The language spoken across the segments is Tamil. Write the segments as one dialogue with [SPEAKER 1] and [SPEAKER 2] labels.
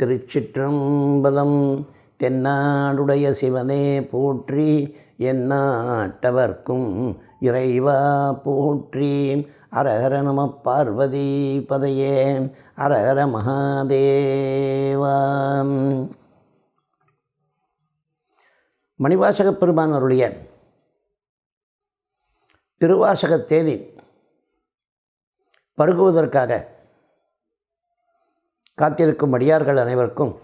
[SPEAKER 1] திருச்சிற்றம்பலம் தென்னாடுடைய சிவனே போற்றி எந்நாட்டவர்க்கும் இறைவா போற்றி. அரஹர நம பார்வதி பதையே அரஹர மகாதேவாம் மணிவாசக பெருமான் அருளிய திருவாசகத் தேதி பருகுவதற்காக காத்திருக்கும் அடியார்கள் அனைவருக்கும்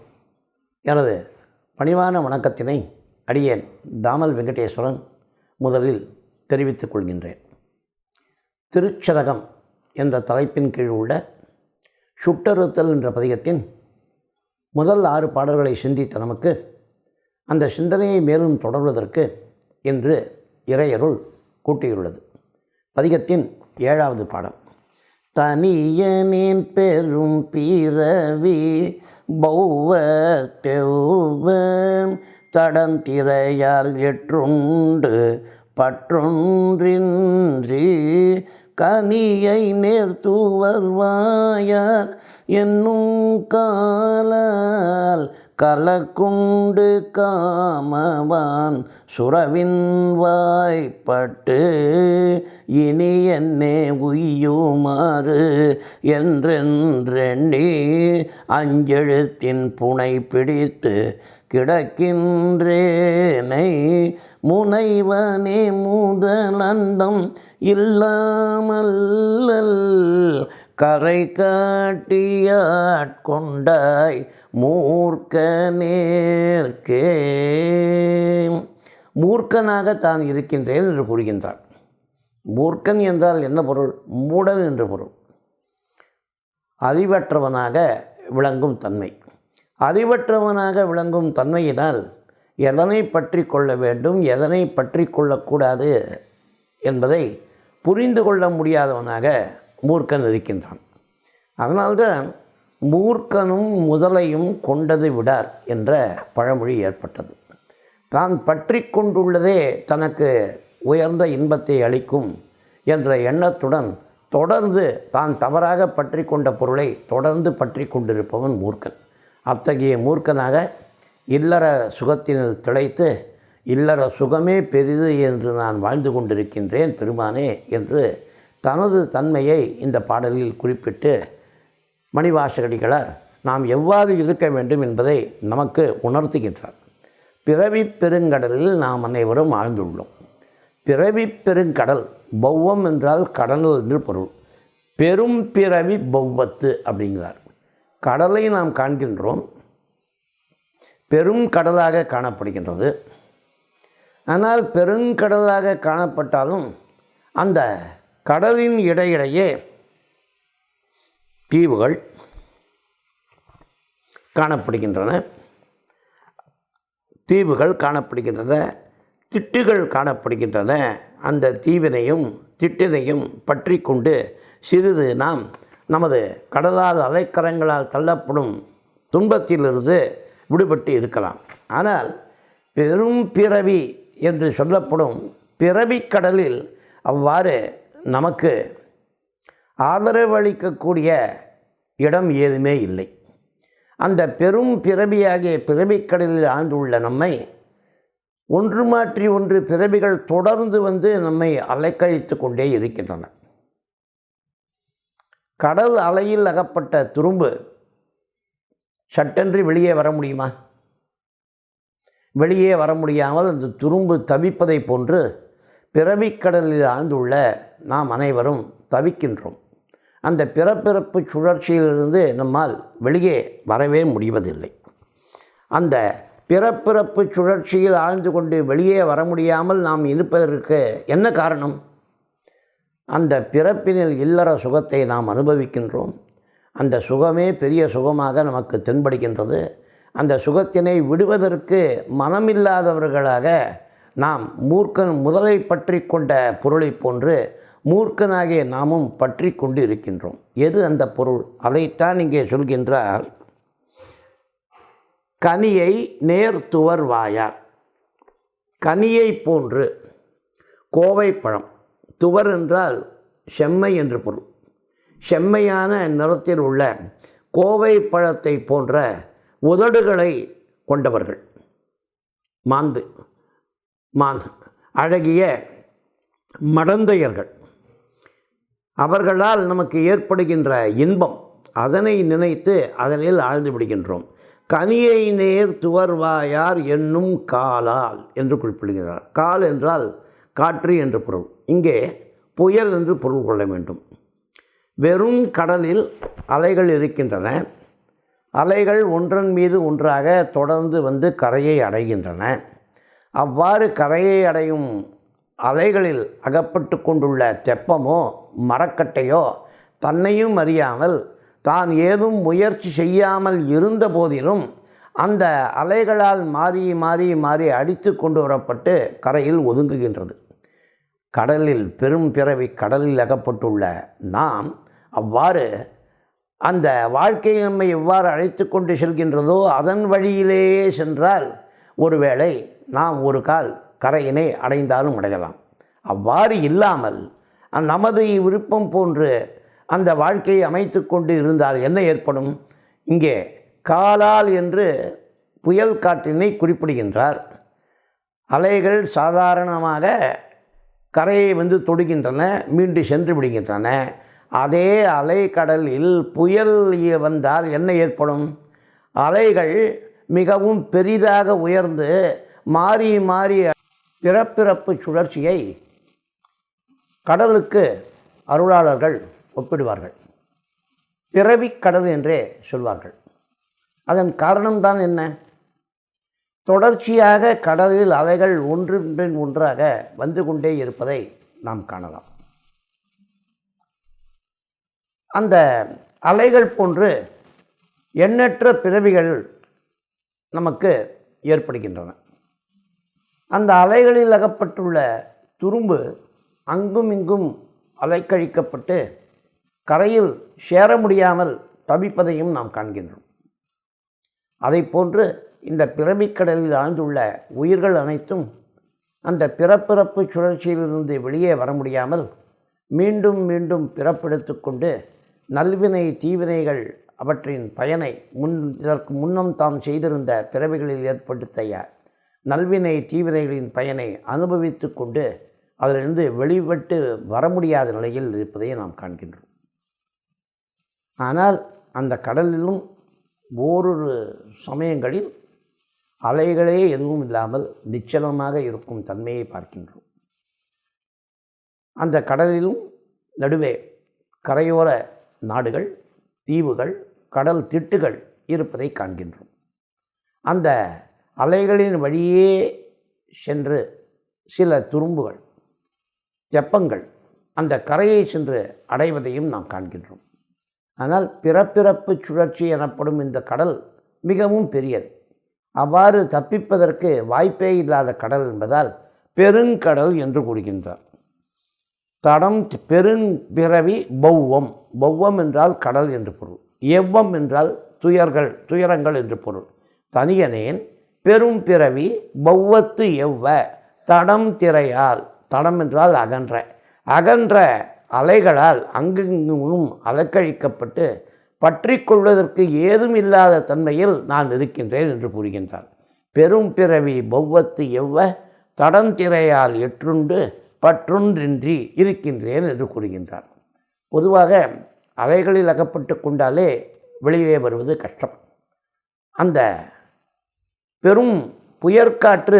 [SPEAKER 1] எனது பணிவான வணக்கத்தினை அடியேன் தாமல் வெங்கடேஸ்வரன் முதலில் தெரிவித்துக் கொள்கின்றேன். திருச்சதகம் என்ற தலைப்பின் கீழ் உள்ள சுட்டறுத்தல் என்ற பதிகத்தின் முதல் ஆறு பாடல்களை சிந்தித்த நமக்கு அந்த சிந்தனையை மேலும் தொடர்வதற்கு இன்று இறையருள் கூட்டியுள்ளது. பதிகத்தின் ஏழாவது பாடம். தனியனின் பெரும் பிறவி பௌவ பெவ்வ தடந்திரையால் எற்றுண்டு பற்றொன்றின்றி கனியை நேர்த்துவர்வாயார் என்னும் காலால் கலக்குண்டு காமவான் சுரவின் வாய்ப்பட்டு இனி என்னே உய்யுமாறு என்றென்றெண்ணி அஞ்செழுத்தின் புனை பிடித்து கிடக்கின்றேனை. முனைவனே முதலந்தம் இல்லாமல் கரை காட்டியாட்கொண்டாய் மூர்க்க நேர்க்கே மூர்க்கனாக தான் இருக்கின்றேன் என்று கூறுகின்றார் மூர்க்கன் என்றால் என்ன பொருள்? மூடன் என்று பொருள். அறிவற்றவனாக விளங்கும் தன்மை. அறிவற்றவனாக விளங்கும் தன்மையினால் எதனை பற்றி கொள்ள வேண்டும் எதனை பற்றி கொள்ளக்கூடாது என்பதை புரிந்து கொள்ள முடியாதவனாக மூர்க்கன் இருக்கின்றான். அதனால்தான் மூர்க்கனும் முதலையும் கொண்டது விடார் என்ற பழமொழி ஏற்பட்டது. தான் பற்றி கொண்டுள்ளதே தனக்கு உயர்ந்த இன்பத்தை அளிக்கும் என்ற எண்ணத்துடன் தொடர்ந்து தான் தவறாக பற்றி கொண்ட பொருளை தொடர்ந்து பற்றி கொண்டிருப்பவன் மூர்க்கன். அத்தகைய மூர்க்கனாக இல்லற சுகத்தினர் திளைத்து இல்லற சுகமே பெரிது என்று நான் வாழ்ந்து கொண்டிருக்கின்றேன் பெருமானே என்று தனது தன்மையை இந்த பாடலில் குறிப்பிட்டு மணிவாசகடிகளார் நாம் எவ்வாறு இருக்க வேண்டும் என்பதை நமக்கு உணர்த்துகின்றார். பிறவி பெருங்கடலில் நாம் அனைவரும் ஆழ்ந்துள்ளோம். பிறவி பெருங்கடல் பௌவம் என்றால் கடல் என்று பொருள். பெரும் பிறவி பௌவத்து அப்படிங்கிறார். கடலை நாம் காண்கின்றோம். பெரும் கடலாக காணப்படுகின்றது. ஆனால் பெருங்கடலாக காணப்பட்டாலும் அந்த கடலின் இடையிடையே தீவுகள் காணப்படுகின்றன. தீவுகள் காணப்படுகின்றன. திட்டுகள் காணப்படுகின்றன. அந்த தீவினையும் திட்டினையும் பற்றி கொண்டு சிறிது நாம் நமது கடலால் அலைக்கரங்களால் தள்ளப்படும் துன்பத்திலிருந்து விடுபட்டு இருக்கலாம். ஆனால் பெரும் பிறவி என்று சொல்லப்படும் பிறவிக் கடலில் அவ்வாறு நமக்கு ஆதரவளிக்கக்கூடிய இடம் ஏதுமே இல்லை. அந்த பெரும் பிறவியாகிய பிறவிக்கடலில் ஆழ்ந்துள்ள நம்மை ஒன்று மாற்றி ஒன்று பிறவிகள் தொடர்ந்து வந்து நம்மை அலைக்கழித்து கொண்டே இருக்கின்றன. கடல் அலையில் அகப்பட்ட துரும்பு சட்டென்று வெளியே வர முடியுமா? வெளியே வர முடியாமல் அந்த துரும்பு தவிப்பதை போன்று பிறவிக்கடலில் ஆழ்ந்துள்ள நாம் அனைவரும் தவிக்கின்றோம். அந்த பிறப்பிறப்பு சுழற்சியிலிருந்து நம்மால் வெளியே வரவே முடிவதில்லை. அந்த பிறப்பிறப்பு சுழற்சியில் ஆழ்ந்து கொண்டு வெளியே வர முடியாமல் நாம் இருப்பதற்கு என்ன காரணம்? அந்த பிறப்பினில் இல்லற சுகத்தை நாம் அனுபவிக்கின்றோம். அந்த சுகமே பெரிய சுகமாக நமக்கு தென்படுகின்றது. அந்த சுகத்தினை விடுவதற்கு மனமில்லாதவர்களாக நாம் மூர்க்கன் முதலை பற்றி கொண்ட பொருளை போன்று மூர்க்கனாகிய நாமும் பற்றி கொண்டு இருக்கின்றோம் எது அந்த பொருள்? அதைத்தான் இங்கே சொல்கின்றார். கனியை நேர்த்துவர் வாயார் கனியை போன்று கோவைப்பழம். துவர் என்றால் செம்மை என்று பொருள். செம்மையான நிறத்தில் உள்ள கோவை பழத்தை போன்ற உதடுகளை கொண்டவர்கள். மாந்து மாந்து அழகிய மடந்தையர்கள். அவர்களால் நமக்கு ஏற்படுகின்ற இன்பம் அதனை நினைத்து அதனில் ஆழ்ந்து விடுகின்றோம். கனியை நேர் துவர்வாயார் என்னும் காலால் என்று குறிப்பிடுகிறார். கால் என்றால் காற்று என்று பொருள். இங்கே புயல் என்று பொருள் கொள்ள வேண்டும். வெறும் கடலில் அலைகள் இருக்கின்றன. அலைகள் ஒன்றன் மீது ஒன்றாக தொடர்ந்து வந்து கரையை அடைகின்றன. அவ்வாறு கரையை அடையும் அலைகளில் அகப்பட்டு கொண்டுள்ள தெப்பமோ மரக்கட்டையோ தன்னையும் அறியாமல் தான் ஏதும் முயற்சி செய்யாமல் இருந்த போதிலும் அந்த அலைகளால் மாறி மாறி மாறி அடித்து கொண்டு வரப்பட்டு கரையில் ஒதுங்குகின்றது. கடலில் பெரும் பிறவி கடலில் அகப்பட்டுள்ள நாம் அவ்வாறு அந்த வாழ்க்கை நம்மை எவ்வாறு அழைத்து கொண்டு செல்கின்றதோ அதன் வழியிலேயே சென்றால் ஒருவேளை நாம் ஒரு கால் கரையினை அடைந்தாலும் அடையலாம். அவ்வாறு இல்லாமல் நமது விருப்பம் போன்று அந்த வாழ்க்கையை அமைத்து கொண்டு இருந்தால் என்ன ஏற்படும்? இங்கே காலால் என்று புயல் காற்றினை குறிப்பிடுகின்றார். அலைகள் சாதாரணமாக கரையை வந்து தொடுகின்றன மீண்டும் சென்று விடுகின்றன. அதே அலைக்கடலில் புயல் வந்தால் என்ன ஏற்படும்? அலைகள் மிகவும் பெரிதாக உயர்ந்து மாறி மாறி பிறப்பிறப்பு சுழற்சியை கடலுக்கு அருளாளர்கள் ஒப்பிடுவார்கள். பிறவி கடல் என்றே சொல்வார்கள். அதன் காரணம்தான் என்ன? தொடர்ச்சியாக கடலில் அலைகள் ஒன்றின் ஒன்றாக வந்து கொண்டே இருப்பதை நாம் காணலாம். அந்த அலைகள் போன்று எண்ணற்ற பிறவிகள் நமக்கு ஏற்படுகின்றன. அந்த அலைகளில் அகப்பட்டுள்ள துரும்பு அங்கும் இங்கும் அலைக்கழிக்கப்பட்டு கரையில் சேர முடியாமல் தவிப்பதையும் நாம் காண்கின்றோம். அதை போன்று இந்த பிறவிக்கடலில் ஆழ்ந்துள்ள உயிர்கள் அனைத்தும் அந்த பிறப்பிறப்பு சுழற்சியிலிருந்து வெளியே வர முடியாமல் மீண்டும் மீண்டும் பிறப்பெடுத்து கொண்டு நல்வினை தீவினைகள் அவற்றின் பயனை முன் இதற்கு முன்னம் தாம் செய்திருந்த பிறவிகளில் ஏற்படுத்த நல்வினை தீவினைகளின் பயனை அனுபவித்து கொண்டு அதிலிருந்து வெளிப்பட்டு வர முடியாத நிலையில் இருப்பதை நாம் காண்கின்றோம். ஆனால் அந்த கடலிலும் ஓரொரு சமயங்களில் அலைகளே எதுவும் இல்லாமல் நிச்சலமாக இருக்கும் தன்மையை பார்க்கின்றோம். அந்த கடலிலும் நடுவே கரையோர நாடுகள் தீவுகள் கடல் திட்டுகள் இருப்பதை காண்கின்றோம். அந்த அலைகளின் வழியே சென்று சில துரும்புகள் தெப்பங்கள் அந்த கரையை சென்று அடைவதையும் நாம் காண்கின்றோம். ஆனால் பிறப்பிறப்பு சுழற்சி எனப்படும் இந்த கடல் மிகவும் பெரியது. அவ்வாறு தப்பிப்பதற்கு வாய்ப்பே இல்லாத கடல் என்பதால் பெருங்கடல் என்று கூறுகின்றார். தடம் பெரும்பிறவி பௌவம் பௌவம் என்றால் கடல் என்று பொருள். எவ்வம் என்றால் துயர்கள் துயரங்கள் என்று பொருள். தனியனேன் பெரும் பிறவி பௌவத்து எவ்வ தடம் திரையால் தடம் என்றால் அகன்ற. அகன்ற அலைகளால் அங்கெங்கும் அலக்கழிக்கப்பட்டு பற்றி கொள்வதற்கு ஏதும் இல்லாத தன்மையில் நான் இருக்கின்றேன் என்று கூறுகின்றார். பெரும் பிறவி பௌவத்து எவ்வ தடந்திரையால் எற்றுண்டு பற்றொன்றின்றி இருக்கின்றேன் என்று கூறுகின்றார். பொதுவாக அலைகளில் அகப்பட்டு கொண்டாலே வெளியே வருவது கஷ்டம். அந்த பெரும் புயற்காற்று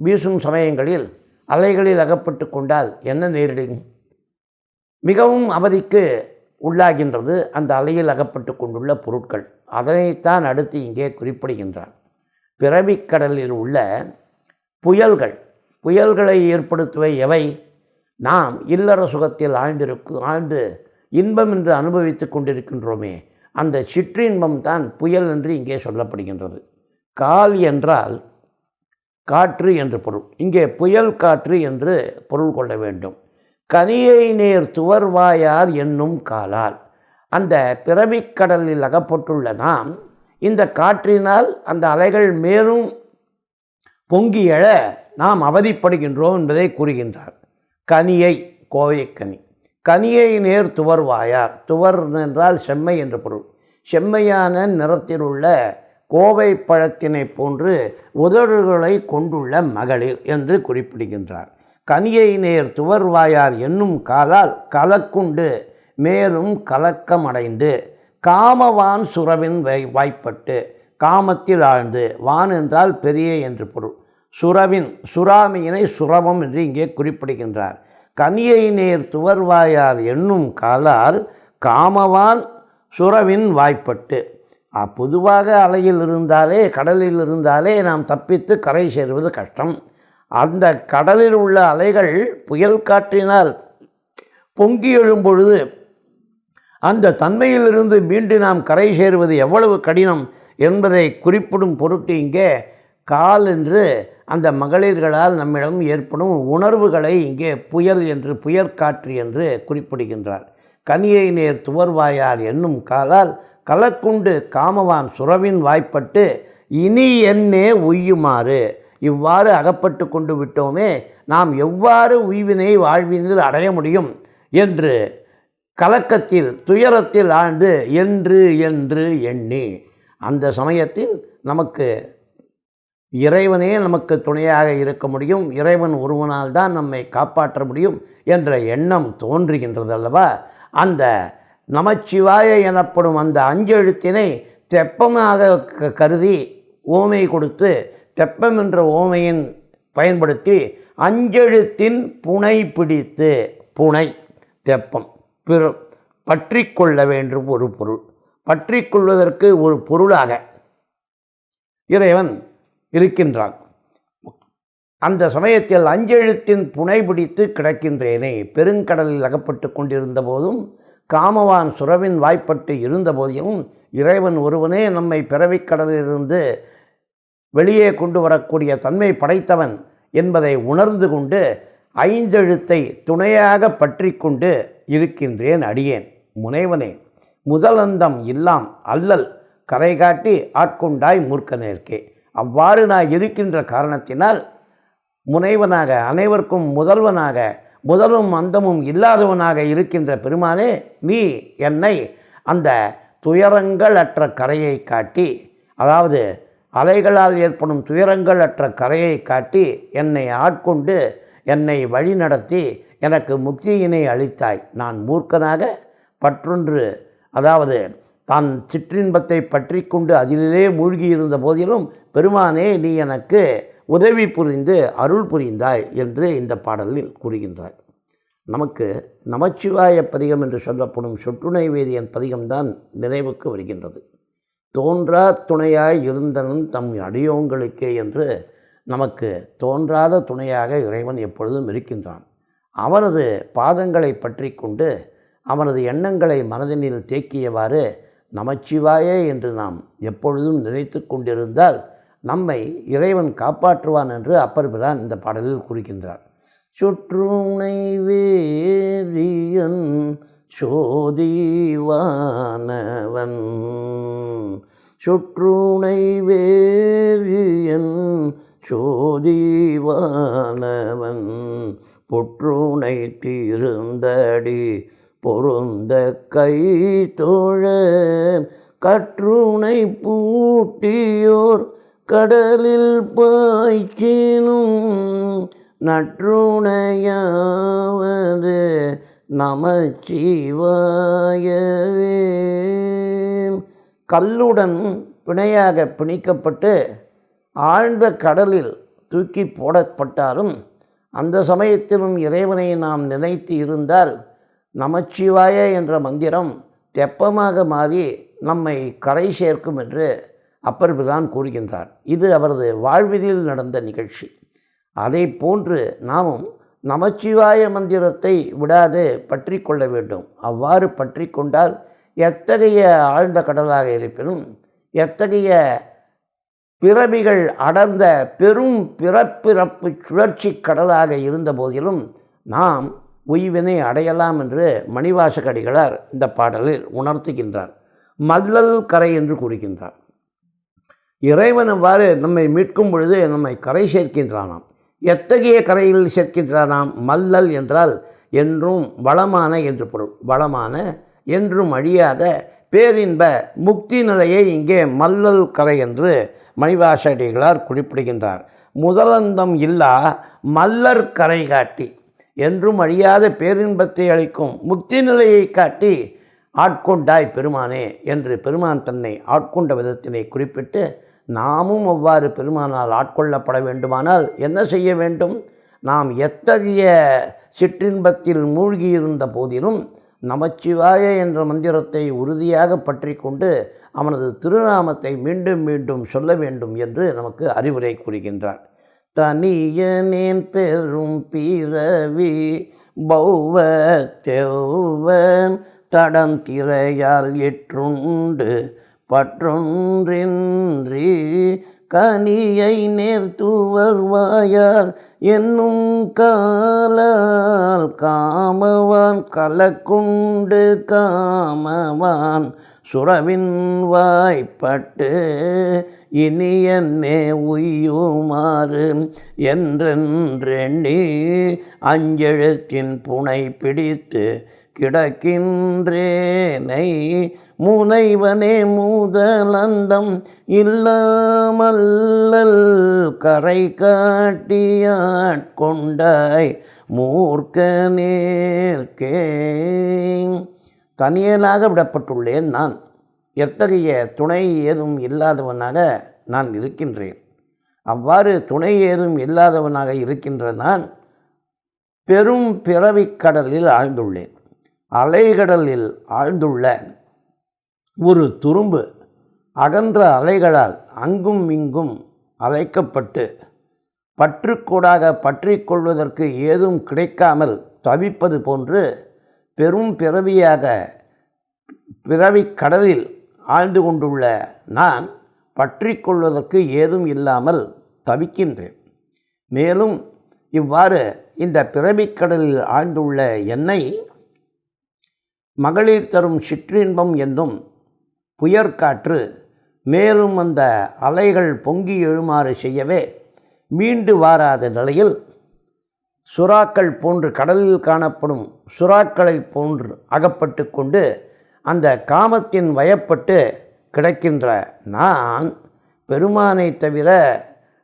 [SPEAKER 1] வீசும் சமயங்களில் அலைகளில் அகப்பட்டு கொண்டால் என்ன நேரிடும்? மிகவும் அவதிக்கு உள்ளாகின்றது அந்த அலையில் அகப்பட்டு கொண்டுள்ள பொருட்கள். அதனைத்தான் அடுத்து இங்கே குறிப்பிடுகின்றார். பிறவிக்கடலில் உள்ள புயல்கள் புயல்களை ஏற்படுத்துவை எவை? நாம் இல்லற சுகத்தில் ஆழ்ந்திருக்கும் ஆழ்ந்து இன்பம் என்று அனுபவித்து கொண்டிருக்கின்றோமே அந்த சிற்றின்பம் தான் புயல் என்று இங்கே சொல்லப்படுகின்றது. கால் என்றால் காற்று என்று பொருள். இங்கே புயல் காற்று என்று பொருள் கொள்ள வேண்டும். கனியை நேர் துவர்வாயார் என்னும் காலால். அந்த பிறவிக்கடலில் அகப்பட்டுள்ள நாம் இந்த காற்றினால் அந்த அலைகள் மேலும் பொங்கி எழ நாம் அவதிப்படுகின்றோம் என்பதை கூறுகின்றார். கனியை கோவைக்கனி கனியை நேர் துவர்வாயார். துவர் என்றால் செம்மை என்று பொருள். செம்மையான நிறத்தில் உள்ள கோவை பழத்தினை போன்று உதடுகளை கொண்டுள்ள மகளிர் என்று குறிப்பிடுகின்றார். கனியை நேர் துவர்வாயார் என்னும் காலால் கலக்குண்டு மேலும் கலக்கமடைந்து காமவான் சுரவின் வை வாய்ப்பட்டு காமத்தில் ஆழ்ந்து வான் என்றால் பெரிய என்று பொருள். சுரவின் சுறாமியினை சுரவம் என்று இங்கே குறிப்பிடுகின்றார். கனியை நேர் துவர்வாயார் என்னும் காலால் காமவான் சுரவின் வாய்ப்பட்டு பொதுவாக அலையில் இருந்தாலே கடலில் இருந்தாலே நாம் தப்பித்து கரை சேருவது கஷ்டம். அந்த கடலில் உள்ள அலைகள் புயல் காற்றினால் பொங்கி எழும் பொழுது அந்த தன்மையிலிருந்து மீண்டு நாம் கரை சேருவது எவ்வளவு கடினம் என்பதை குறிப்பிடும் பொருட்டு இங்கே கால் என்று அந்த மகளிர்களால் நம்மிடம் ஏற்படும் உணர்வுகளை இங்கே புயல் என்று புயற்காற்று என்று குறிப்பிடுகின்றார். கனியை நேர் துவர்வாயார் என்னும் காலால் கலக்குண்டு காமவான் சுரவின் வாய்ப்பட்டு இனி என்னே உய்யுமாறு. இவ்வாறு அகப்பட்டு கொண்டு விட்டோமே நாம் எவ்வாறு உய்வினை வாழ்வினில் அடைய முடியும் என்று கலக்கத்தில் துயரத்தில் ஆழ்ந்து என்று என்று எண்ணி அந்த சமயத்தில் நமக்கு இறைவனே நமக்கு துணையாக இருக்க முடியும். இறைவன் ஒருவனால் தான் நம்மை காப்பாற்ற முடியும் என்ற எண்ணம் தோன்றுகின்றது அல்லவா அந்த நமச்சிவாய எனப்படும் அந்த அஞ்செழுத்தினை தெப்பமாக க- கருதி ஓமை கொடுத்து தெப்பம் என்ற ஓமையின் பயன்படுத்தி அஞ்செழுத்தின் புனை பிடித்து புனை தெப்பம் பிற பற்றி கொள்ள வேண்டும் ஒரு பொருள். பற்றி கொள்வதற்கு ஒரு பொருளாக இறைவன் இருக்கின்றான். அந்த சமயத்தில் அஞ்செழுத்தின் புனை பிடித்து கிடக்கின்றேனே பெருங்கடலில் அகப்பட்டு கொண்டிருந்த போதும் காமவான் சுரவின் வாய்ப்பட்டு இருந்தபோதிலும் இறைவன் ஒருவனே நம்மை பிறவிக் கடலிலிருந்து வெளியே கொண்டு வரக்கூடிய தன்மை படைத்தவன் என்பதை உணர்ந்து கொண்டு ஐந்தெழுத்தை துணையாக பற்றி கொண்டு இருக்கின்றேன் அடியேன். முனைவனே முதலந்தம் இல்லாம் அல்லல் கரை காட்டி ஆட்கொண்டாய் மூர்க்கனேற்கே அவ்வாறு நான் இருக்கின்ற காரணத்தினால் முனைவனாக அனைவருக்கும் முதல்வனாக முதலும் அந்தமும் இல்லாதவனாக இருக்கின்ற பெருமானே நீ என்னை அந்த துயரங்கள் அற்ற கரையை காட்டி அதாவது அலைகளால் ஏற்படும் துயரங்கள் அற்ற கரையை காட்டி என்னை ஆட்கொண்டு என்னை வழிநடத்தி எனக்கு முக்தியினை அளித்தாய். நான் மூர்க்கனாக பற்றொன்று அதாவது தான் சிற்றின்பத்தை பற்றி கொண்டு அதிலே மூழ்கி இருந்த போதிலும் பெருமானே நீ எனக்கு உதவி புரிந்து அருள் புரிந்தாய் என்று இந்த பாடலில் கூறுகின்றார். நமக்கு நமச்சிவாய பதிகம் என்று சொல்லப்படும் சொற்றுணை வேதியன் பதிகம்தான் நினைவுக்கு வருகின்றது. தோன்றா துணையாய் இருந்தனும் தம் அடியோங்களுக்கே என்று நமக்கு தோன்றாத துணையாக இறைவன் எப்பொழுதும் இருக்கின்றான். அவனது பாதங்களை பற்றி கொண்டு அவனது எண்ணங்களை மனதினில் தேக்கியவாறு நமச்சிவாய என்று நாம் எப்பொழுதும் நினைத்து கொண்டிருந்தால் நம்மை இறைவன் காப்பாற்றுவான் என்று அப்பர் பிரான் இந்த பாடலில் குறிக்கின்றார் சுற்றுனை வேதியன் சோதிவானவன் சுற்றுனை வேதியன் சோதிவானவன் புற்றுனை தீர்ந்தடி பொருந்த கை தோழ கற்றுனை பூட்டியோர் கடலில் பாய்ச்சினும் நற்றுணையாவது நமச்சிவாயவே. கல்லுடன் பிணையாக பிணிக்கப்பட்டு ஆழ்ந்த கடலில் தூக்கி போடப்பட்டாலும் அந்த சமயத்திலும் இறைவனை நாம் நினைத்து இருந்தால் நமச்சிவாய என்ற மந்திரம் தெப்பமாக மாறி நம்மை கரை சேர்க்கும் என்று அப்பர் பிரான் கூறுகின்றார் இது அவரது வாழ்விதில் நடந்த நிகழ்ச்சி. அதை போன்று நாமும் நமச்சிவாய மந்திரத்தை விடாது பற்றி கொள்ள வேண்டும். அவ்வாறு பற்றி கொண்டால் எத்தகைய ஆழ்ந்த கடலாக இருப்பினும் எத்தகைய பிறவிகள் அடர்ந்த பெரும் பிறப்பிறப்பு சுழற்சி கடலாக இருந்த போதிலும் நாம் உய்வினை அடையலாம் என்று மணிவாசகடிகளார் இந்த பாடலில் உணர்த்துகின்றார். மல்லல் கரை என்று கூறுகின்றார். இறைவன் அவ்வாறு நம்மை மீட்கும் பொழுது நம்மை கரை சேர்க்கின்றானாம். எத்தகைய கரையில் சேர்க்கின்றானாம்? மல்லல் என்றால் என்றும் வளமான என்று பொருள். வளமான என்றும் அழியாத பேரின்ப முக்தி நிலையை இங்கே மல்லல் கரை என்று மணிவாசடிகளார் குறிப்பிடுகின்றார். முதலந்தம் இல்லா மல்லர் கரை காட்டி. என்றும் அழியாத பேரின்பத்தை அளிக்கும் முக்தி நிலையை காட்டி ஆட்கொண்டாய் பெருமானே என்று பெருமான் தன்னை ஆட்கொண்ட விதத்தினை குறிப்பிட்டு நாமும் அவ்வாறு பெருமானால் ஆட்கொள்ளப்பட வேண்டுமானால் என்ன செய்ய வேண்டும்? நாம் எத்தகைய சிற்றின்பத்தில் மூழ்கியிருந்த போதிலும் நமச்சிவாய என்ற மந்திரத்தை உறுதியாக பற்றி கொண்டு அவனது திருநாமத்தை மீண்டும் மீண்டும் சொல்ல வேண்டும் என்று நமக்கு அறிவுரை கூறுகின்றார் தனியனேன் பெரும் பிறவி பௌவ தெவ்வன் தடந்திரையால் எற்றுண்டு பற்றொன்றின்றி கனியை நேர்த்துவர்வாயார் என்னும் காலால் காமவான் கலக்குண்டு காமவான் சுரவின் வாய்ப்பட்டு இனி என்னே உய்யுமாறு என்றென்றெண்ணி அஞ்செழுத்தின் புனை பிடித்து கிடக்கின்றேனை முனைவனே மூதலந்தம் இல்லாமல்லல் கரை காட்டியாட்கொண்டாய் மூர்க்க நேர்க்கே தனியனாக விடப்பட்டுள்ளேன் நான். எத்தகைய துணை ஏதும் இல்லாதவனாக நான் இருக்கின்றேன். அவ்வாறு துணை ஏதும் இல்லாதவனாக இருக்கின்ற நான் பெரும் பிறவிக் கடலில் ஆழ்ந்துள்ளேன். அலைகடலில் ஆழ்ந்துள்ள ஒரு துரும்பு அகன்ற அலைகளால் அங்கும் இங்கும் அலைக்கப்பட்டு பற்றுக்கூடாக பற்றி கொள்வதற்கு ஏதும் கிடைக்காமல் தவிப்பது போன்று பெரும் பிறவியாக பிறவி கடலில் ஆழ்ந்து கொண்டுள்ள நான் பற்றி கொள்வதற்கு ஏதும் இல்லாமல் தவிக்கின்றேன். மேலும் இவ்வாறு இந்த பிறவிக்கடலில் ஆழ்ந்துள்ள என்னை மகளிர் தரும் சிற்றின்பம் என்னும் புயற்காற்று மேலும் அந்த அலைகள் பொங்கி எழுமாறு செய்யவே மீண்டு வாராத நிலையில் சுறாக்கள் போன்று கடலில் காணப்படும் சுறாக்களை போன்று அகப்பட்டு கொண்டு அந்த காமத்தின் வயப்பட்டு கிடக்கின்ற நான் பெருமானை தவிர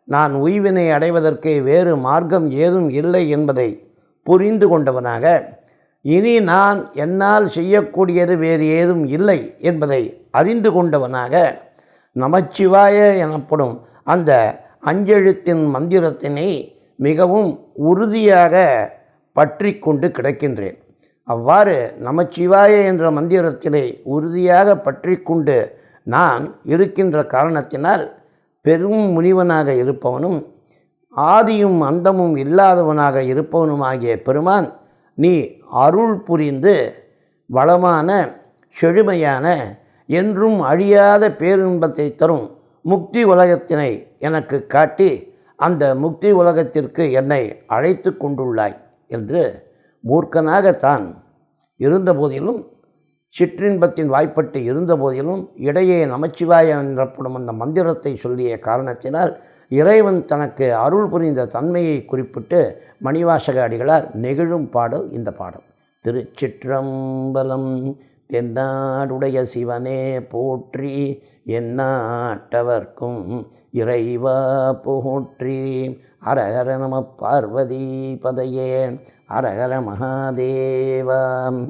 [SPEAKER 1] நான் உய்வினை அடைவதற்கு வேறு மார்க்கம் ஏதும் இல்லை என்பதை புரிந்து கொண்டவனாக இனி நான் என்னால் செய்யக்கூடியது வேறு ஏதும் இல்லை என்பதை அறிந்து கொண்டவனாக நமச்சிவாய எனப்படும் அந்த அஞ்செழுத்தின் மந்திரத்தினை மிகவும் உறுதியாக பற்றி கொண்டு கிடக்கின்றேன். அவ்வாறு நமச்சிவாய என்ற மந்திரத்தினை உறுதியாக பற்றி கொண்டு நான் இருக்கின்ற காரணத்தினால் பெரும் முனிவனாக இருப்பவனும் ஆதியும் அந்தமும் இல்லாதவனாக இருப்பவனுமாகிய பெருமான் நீ அருள் புரிந்து வளமான செழுமையான என்றும் அழியாத பேரின்பத்தை தரும் முக்தி உலகத்தினை எனக்கு காட்டி அந்த முக்தி உலகத்திற்கு என்னை அழைத்து கொண்டுள்ளாய் என்று மூர்க்கனாகத்தான் இருந்தபோதிலும் சிற்றின்பத்தின் வாய்ப்பட்டு இருந்தபோதிலும் இடையே நமச்சிவாய எனப்படும் அந்த மந்திரத்தை சொல்லிய காரணத்தினால் இறைவன் தனக்கு அருள் புரிந்த தன்மையை குறிப்பிட்டு மணிவாசக அடிகளார் நெகிழும் பாடல் இந்த பாடல். திருச்சிற்றம்பலம் தென்னாடுடைய சிவனே போற்றி எந்நாட்டவர்க்கும் இறைவா போற்றி. அரகர நம பார்வதி பதையே அரகர மகாதேவாம்